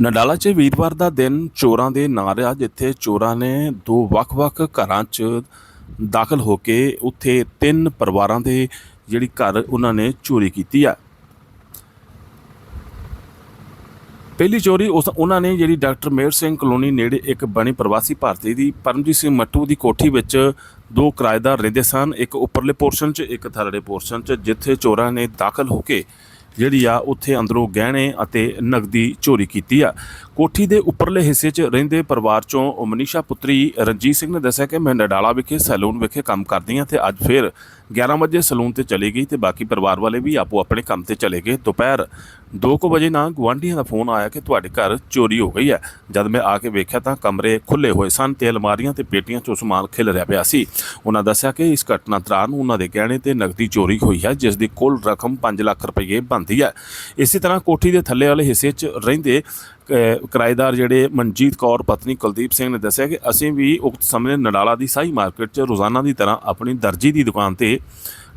ਨਡਾਲਾ 'ਚ ਵੀਰਵਾਰ ਦਾ ਦਿਨ ਚੋਰਾਂ ਦੇ ਨਾਂ ਰਿਹਾ, ਜਿੱਥੇ ਚੋਰਾਂ ਨੇ ਦੋ ਵੱਖ-ਵੱਖ ਘਰਾਂ 'ਚ ਦਾਖਲ ਹੋ ਕੇ ਉੱਥੇ ਤਿੰਨ ਪਰਿਵਾਰਾਂ ਦੇ ਜਿਹੜੀ ਘਰ ਉਹਨਾਂ ਨੇ ਚੋਰੀ ਕੀਤੀ ਆ। ਪਹਿਲੀ ਚੋਰੀ ਉਸ, ਉਹਨਾਂ ਨੇ ਜਿਹੜੀ ਡਾਕਟਰ ਮੇਰ ਸਿੰਘ ਕਲੋਨੀ ਨੇੜੇ ਇੱਕ ਬਣੀ ਪ੍ਰਵਾਸੀ ਭਾਰਤੀ ਦੀ, ਪਰਮਜੀਤ ਸਿੰਘ ਮੱਟੂ ਦੀ ਕੋਠੀ ਵਿੱਚ ਦੋ ਕਿਰਾਏਦਾਰ ਰਹਿੰਦੇ ਸਨ, ਇੱਕ ਉੱਪਰਲੇ ਪੋਰਸ਼ਨ 'ਚ, ਇੱਕ ਥੱਲੜੇ ਪੋਰਸ਼ਨ 'ਚ, ਜਿੱਥੇ ਚੋਰਾਂ ਨੇ ਦਾਖਲ ਹੋ ਕੇ ਜਿਹੜੀ ਆ ਉੱਥੇ ਅੰਦਰੋਂ ਗਹਿਣੇ ਅਤੇ ਨਗਦੀ ਚੋਰੀ ਕੀਤੀ ਆ। ਕੋਠੀ ਦੇ ਉੱਪਰਲੇ ਹਿੱਸੇ 'ਚ ਰਹਿੰਦੇ ਪਰਿਵਾਰ 'ਚੋਂ ਮਨੀਸ਼ਾ ਪੁੱਤਰੀ ਰਣਜੀਤ ਸਿੰਘ ਨੇ ਦੱਸਿਆ ਕਿ ਮੈਂ ਨਡਾਲਾ ਵਿਖੇ ਸੈਲੂਨ ਵਿਖੇ ਕੰਮ ਕਰਦੀ ਹਾਂ ਤੇ ਅੱਜ ਫਿਰ 11 ਵਜੇ ਸੈਲੂਨ ਤੇ ਚਲੀ ਗਈ ਤੇ ਬਾਕੀ ਪਰਿਵਾਰ ਵਾਲੇ ਵੀ ਆਪੋ ਆਪਣੇ ਕੰਮ ਤੇ ਚਲੇ ਗਏ। ਦੁਪਹਿਰ 2:00 ਵਜੇ ਨਾ ਗੁਆਂਢੀਆਂ ਦਾ ਫੋਨ ਆਇਆ ਕਿ ਤੁਹਾਡੇ ਘਰ ਚੋਰੀ ਹੋ ਗਈ ਹੈ। ਜਦ ਮੈਂ ਆ ਕੇ ਵੇਖਿਆ ਤਾਂ ਕਮਰੇ ਖੁੱਲੇ ਹੋਏ ਸਨ ਤੇ ਅਲਮਾਰੀਆਂ ਤੇ ਪੇਟੀਆਂ 'ਚੋਂ ਸਮਾਨ ਖਿਲ ਰਿਹਾ ਪਿਆ ਸੀ। ਉਹਨਾਂ ਦੱਸਿਆ ਕਿ ਇਸ ਘਟਨਾ ਦੌਰਾਨ ਉਹਨਾਂ ਦੇ ਗਹਿਣੇ ਤੇ ਨਕਦੀ ਚੋਰੀ ਹੋਈ ਹੈ, ਜਿਸ ਦੀ ਕੁੱਲ ਰਕਮ 5 ਲੱਖ ਰੁਪਏ ਬਣਦੀ ਹੈ। ਇਸੇ ਤਰ੍ਹਾਂ ਕੋਠੀ ਦੇ ਥੱਲੇ ਵਾਲੇ ਹਿੱਸੇ 'ਚ ਰਹਿੰਦੇ ਕਿਰਾਏਦਾਰ ਜਿਹੜੇ ਮਨਜੀਤ ਕੌਰ, ਪਤਨੀ ਕੁਲਦੀਪ ਸਿੰਘ ਨੇ ਦੱਸਿਆ ਕਿ ਅਸੀਂ ਵੀ ਉਕਤ ਸਮੇਂ ਨਡਾਲਾ ਦੀ ਸਾਈ ਮਾਰਕੀਟ 'ਚ ਰੋਜ਼ਾਨਾ ਦੀ ਤਰ੍ਹਾਂ ਆਪਣੀ ਦਰਜੀ ਦੀ ਦੁਕਾਨ ਤੇ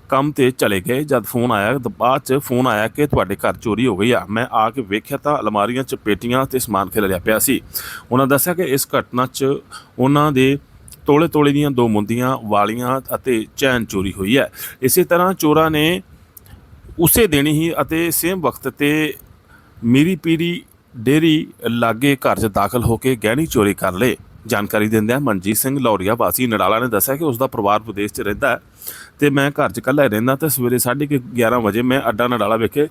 ਕੰਮ ਤੇ ਚਲੇ ਗਏ ਜਦ ਫੋਨ ਆਇਆ, ਤਾਂ ਬਾਅਦ 'ਚ ਫੋਨ ਆਇਆ ਕਿ ਤੁਹਾਡੇ ਘਰ ਚੋਰੀ ਹੋ ਗਈ ਆ। ਮੈਂ ਆ ਕੇ ਵੇਖਿਆ ਤਾਂ ਅਲਮਾਰੀਆਂ 'ਚ ਪੇਟੀਆਂ ਤੇ ਸਮਾਨ ਖਿਲਰਿਆ ਪਿਆ ਸੀ। ਉਹਨਾਂ ਦੱਸਿਆ ਕਿ ਇਸ ਘਟਨਾ 'ਚ ਉਹਨਾਂ ਦੇ ਤੋਲੇ ਤੋਲੇ ਦੀਆਂ ਦੋ ਮੁੰਦੀਆਂ, ਵਾਲੀਆਂ ਅਤੇ ਚੈਨ ਚੋਰੀ ਹੋਈ ਹੈ। ਇਸੇ ਤਰ੍ਹਾਂ ਚੋਰਾਂ ਨੇ ਉਸੇ ਦਿਨ ਹੀ ਅਤੇ ਸੇਮ ਵਕਤ ਤੇ ਮੇਰੀ ਪੀੜੀ ਡੇਰੀ ਲਾਗੇ ਘਰ 'ਚ ਦਾਖਲ ਹੋ ਕੇ ਗਹਿਣੀ ਚੋਰੀ ਕਰ ਲਏ। ਜਾਣਕਾਰੀ ਦਿੰਦਿਆਂ ਮਨਜੀਤ ਸਿੰਘ ਲੌਰੀਆ ਵਾਸੀ ਨੜਾਲਾ ਨੇ ਦੱਸਿਆ ਕਿ ਉਸ ਦਾ ਪਰਿਵਾਰ ਵਿਦੇਸ਼ 'ਚ ਰਹਿੰਦਾ ਹੈ ਤੇ ਮੈਂ ਘਰ 'ਚ ਇਕੱਲਾ ਰਹਿੰਦਾ ਤੇ ਸਵੇਰੇ 11:30 ਵਜੇ ਮੈਂ ਅੱਡਾ ਨੜਾਲਾ ਵਿਖੇ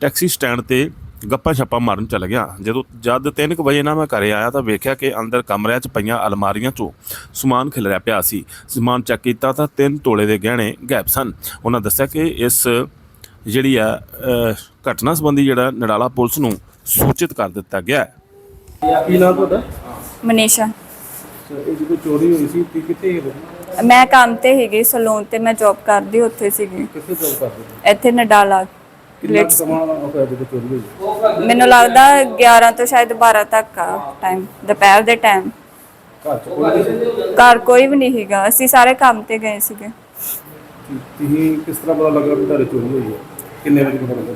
ਟੈਕਸੀ ਸਟੈਂਡ ਤੇ ਗੱਪਾਂ ਛੱਪਾਂ ਮਾਰਨ ਚੱਲ ਗਿਆ। ਜਦੋਂ ਜਦ 3:00 ਵਜੇ ਨਾ ਮੈਂ ਘਰੇ ਆਇਆ ਤਾਂ ਵੇਖਿਆ ਕਿ ਅੰਦਰ ਕਮਰਿਆਂ 'ਚ ਪਈਆਂ ਅਲਮਾਰੀਆਂ 'ਚੋਂ ਸਮਾਨ ਖਿਲਰਿਆ ਪਿਆ ਸੀ। ਸਮਾਨ ਚੈੱਕ ਕੀਤਾ ਤਾਂ ਤਿੰਨ ਤੋਲੇ ਦੇ ਗਹਿਣੇ ਗਾਇਬ ਸਨ। ਉਹਨਾਂ ਦੱਸਿਆ ਕਿ ਇਸ ਜਿਹੜੀ ਆ ਘਟਨਾ ਸੰਬੰਧੀ ਜਿਹੜਾ ਨੜਾਲਾ ਪੁਲਿਸ ਨੂੰ ਸੂਚਿਤ ਕਰ ਦਿੱਤਾ ਗਿਆ ਹੈ। ਕੀ ਨਾਮ ਤੁਹਾਡਾ? ਮਨੀਸ਼ਾ। ਇਹ ਜਦੋਂ ਚੋਰੀ ਹੋਈ ਸੀ ਤੇ ਕਿੱਥੇ ਹੀ ਤੁਸੀਂ? ਮੈਂ ਕੰਮ ਤੇ ਹੈਗੀ ਸਲੂਨ ਤੇ ਮੈਂ ਜੌਬ ਕਰਦੀ ਉੱਥੇ ਸੀਗੀ। ਕਿੱਥੇ ਜੋਬ ਕਰਦੇ ਸੀ? ਇੱਥੇ ਨਡਾਲਾ। ਕਿੰਨਾ ਕੁ Let's- ਸਮਾਂ ਹੋਇਆ ਜਦੋਂ ਚੋਰੀ ਹੋਈ? ਮੈਨੂੰ ਲੱਗਦਾ 11 ਤੋਂ ਸ਼ਾਇਦ 12 ਤੱਕ ਆ ਟਾਈਮ ਦੁਪਹਿਰ ਦੇ ਟਾਈਮ ਘਰ ਚ ਕੋਈ ਨਹੀਂ ਸੀ? ਘਰ ਕੋਈ ਵੀ ਨਹੀਂ ਹੈਗਾ ਅਸੀਂ ਸਾਰੇ ਕੰਮ ਤੇ ਗਏ ਸੀਗੇ। ਤੁਸੀਂ ਕਿਸ ਤਰ੍ਹਾਂ ਪਤਾ ਲੱਗਾ ਕਿ ਤੁਹਾਡੀ ਚੋਰੀ ਹੋਈ ਹੈ? ਕਿੰਨੇ ਵਜੇ ਪਤਾ ਲੱਗਾ?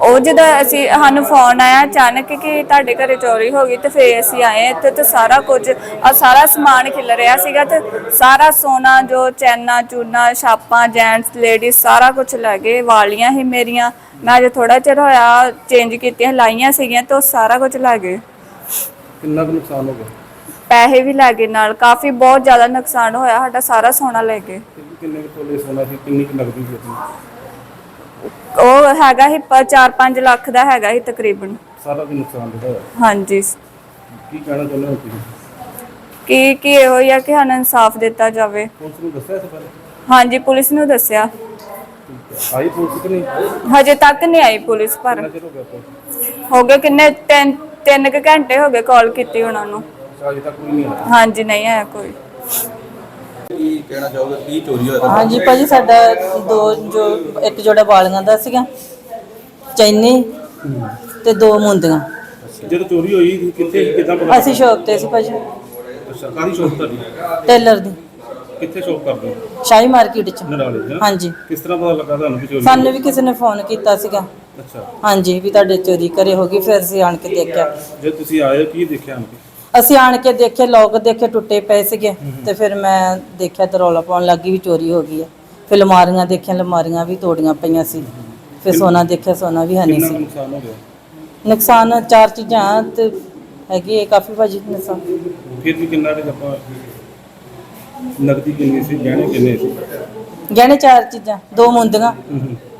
ਉਹ ਜਦੋਂ ਅਸੀਂ ਸਾਨੂੰ ਫੋਨ ਆਇਆ ਅਚਾਨਕ ਕਿ ਤੁਹਾਡੇ ਘਰੇ ਚੋਰੀ ਹੋ ਗਈ ਤੇ ਫੇਰ ਅਸੀਂ ਆਏ ਇੱਥੇ ਤੇ ਸਾਰਾ ਕੁਝ ਆ ਸਾਰਾ ਸਮਾਨ ਖਿਲ ਰਿਹਾ ਸੀਗਾ ਤੇ ਸਾਰਾ ਸੋਨਾ ਜੋ ਚੈਨਾ ਚੂਨਾ ਛਾਪਾਂ ਜੈਂਟਸ ਲੇਡੀਜ਼ ਸਾਰਾ ਕੁਝ ਲੈ ਗਏ ਵਾਲੀਆਂ ਹੀ ਮੇਰੀਆਂ। ਮੈਂ ਅਜੇ ਥੋੜਾ ਚਿਰ ਹੋਇਆ ਚੇਂਜ ਕੀਤੀਆਂ ਲਾਈਆਂ ਸੀਗੀਆਂ ਤੇ ਉਹ ਸਾਰਾ ਕੁਝ ਲੈ ਗਏ। ਕਿੰਨਾ ਕੁ ਨੁਕਸਾਨ ਹੋ ਗਿਆ? ਪੈਸੇ ਵੀ ਲੈ ਗਏ ਨਾਲ ਕਾਫੀ ਬਹੁਤ ਜ਼ਿਆਦਾ ਨੁਕਸਾਨ ਹੋਇਆ ਸਾਡਾ ਸਾਰਾ ਸੋਨਾ ਲੈ ਗਏ। ਕਿੰਨੇ ਕੁ ਤੋਲੇ ਸੋਨਾ ਸੀ ਕਿੰਨੀ ਕੁ ਨਗਦੀ ਸੀ? ਆਪਣੀ ਉਹ ਹੈਗਾ ਹੀ 4-5 ਲੱਖ ਦਾ ਹੈਗਾ ਹੀ ਤਕਰੀਬਨ। ਸਾਰਾ ਵੀ ਨੁਕਸਾਨ ਹੋਇਆ? ਹਾਂਜੀ। ਕੀ ਕਹਿਣਾ ਚਾਹੁੰਦੇ ਹੋ ਤੁਸੀਂ? ਕੀ ਕੀ ਇਹੋ ਹੀ ਆ ਕਿ ਸਾਨੂੰ ਇਨਸਾਫ ਦਿੱਤਾ ਜਾਵੇ। ਪੁਲਿਸ ਨੂੰ ਦੱਸਿਆ ਇਸ ਬਾਰੇ? ਹਾਂਜੀ ਪੁਲਿਸ ਨੂੰ ਦੱਸਿਆ। ਠੀਕ ਹੈ। ਆਈ ਪੁਲਿਸ ਕਿ ਨਹੀਂ? ਹਜੇ ਤੱਕ ਨਹੀਂ ਆਈ ਪੁਲਿਸ ਪਰ। ਹੋ ਗਏ ਕਿੰਨੇ? ਤਿੰਨ ਤਿੰਨ ਕੁ ਘੰਟੇ ਹੋ ਗਏ ਕਾਲ ਕੀਤੀ ਉਹਨਾਂ ਨੂੰ। ਅੱਛਾ, ਅਜੇ ਤੱਕ ਕੋਈ ਨਹੀਂ ਆਇਆ। ਹਾਂਜੀ ਨਹੀਂ ਆਇਆ ਕੋਈ। ਕੀ ਕਹਿਣਾ ਚਾਹੋਗੇ? ਕੀ ਚੋਰੀ ਹੋਇਆ ਤੁਹਾਡਾ? ਹਾਂਜੀ ਭਾਜੀ ਸਾਡਾ ਦੋ ਜੋ ਇੱਕ ਜੋੜਾ ਵਾਲੀਆਂ ਦਾ ਸੀਗਾ। ਚੈਨੀ ਤੇ ਦੋ ਮੁੰਦੀਆਂ। ਜਦੋਂ ਚੋਰੀ ਹੋਈ ਕਿੱਥੇ ਕਿੱਦਾਂ ਪਤਾ ਅਸੀਂ ਸ਼ੌਪ ਤੇ ਸੀ ਭਾਜੀ। ਕਾਹਦੀ ਸ਼ੌਪ ਤੁਹਾਡੀ? ਟੇਲਰ ਦੀ। ਕਿੱਥੇ ਸ਼ੌਪ ਕਰਦੇ ਹੋ? ਸ਼ਾਹੀ ਮਾਰਕੀਟ ਚ। ਹੈ ਹਾਂਜੀ। ਕਿਸ ਤਰ੍ਹਾਂ ਪਤਾ ਲੱਗਾ ਤੁਹਾਨੂੰ ਕਿ ਚੋਰੀ ਹੋਈ? ਸਾਨੂੰ ਵੀ ਕਿਸੇ ਨੇ ਫੋਨ ਕੀਤਾ ਸੀਗਾ। ਅੱਛਾ। ਹਾਂਜੀ ਵੀ ਤੁਹਾਡੇ ਚੋਰੀ ਕਰੇ ਹੋ ਗਈ ਫਿਰ ਅਸੀਂ ਆਣ ਕੇ ਦੇਖਿਆ। ਜੇ ਤੁਸੀਂ ਆਏ ਕੀ ਦੇਖਿਆ ਅੰਕੇ ਅਸੀਂ ਆਣ ਕੇ ਦੇਖੇ ਲੋਕ ਦੇਖੇ ਟੁੱਟੇ ਪਏ ਸੀਗੇ। ਤੇ ਫਿਰ ਮੈਂ ਦੇਖਿਆ ਤੇ ਰੌਲਾ ਪਾਉਣ ਲੱਗੀ ਵੀ ਚੋਰੀ ਹੋ ਗਈ ਹੈ ਫਿਰ ਅਲਮਾਰੀਆਂ ਦੇਖੀਆਂ ਅਲਮਾਰੀਆਂ ਵੀ ਤੋੜੀਆਂ ਪਈਆਂ ਸੀ। ਫਿਰ ਸੋਨਾ ਦੇਖਿਆ ਸੋਨਾ ਵੀ ਹੈ ਨਹੀਂ ਕਿੰਨਾ ਕੁ ਸੀ। ਨੁਕਸਾਨ ਹੋ ਗਿਆ? ਨੁਕਸਾਨ ਚਾਰ ਚੀਜ਼ਾਂ ਤੇ ਹੈਗੀ ਹੈ ਕਾਫੀ ਭਾਜੀ ਨੁਕਸਾਨ। ਫਿਰ ਵੀ ਕਿੰਨਾ ਕੁ ਆਪਾਂ ਨਗਦੀ ਕਿੰਨੀ ਸੀ ਗਹਿਣੇ ਕਿੰਨੇ ਸੀ? ਗਹਿਣੇ ਚਾਰ ਚੀਜ਼ਾਂ ਦੋ ਮੁੰਦੀਆਂ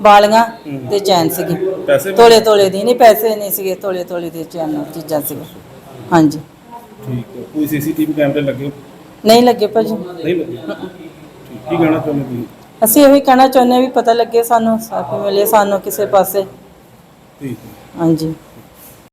ਬਾਲੀਆਂ ਤੇ ਚੈਨ ਸੀਗੀ। ਪੈਸੇ ਵੀ? ਤੋਲੇ ਤੋਲੇ ਦੀ ਨਹੀਂ ਪੈਸੇ ਨਹੀਂ ਸੀਗੇ ਤੋਲੇ ਤੋਲੇ ਦੇ ਚੈਨ ਚੀਜ਼ਾਂ ਸੀਗੀਆਂ। ਹਾਂਜੀ। ਠੀਕ ਹੈ। ਕੋਈ ਸੀਸੀਟੀਵੀ ਕੈਮਰੇ ਲੱਗੇ? ਨਹੀਂ ਲੱਗੇ ਭਾਜੀ। ਨਹੀਂ ਲੱਗੇ। ਠੀਕ ਕੀ ਕਹਿਣਾ ਚਾਹੁੰਦੇ ਤੁਸੀਂ? ਅਸੀਂ ਇਹੀ ਕਹਿਣਾ ਚਾਹੁੰਦੇ ਹਾਂ ਵੀ ਪਤਾ ਲੱਗੇ ਸਾਨੂੰ ਸਾਫੀ ਮਿਲੇ ਸਾਨੂੰ ਕਿਸੇ ਪਾਸੇ। ਠੀਕ ਹੈ। ਹਾਂਜੀ।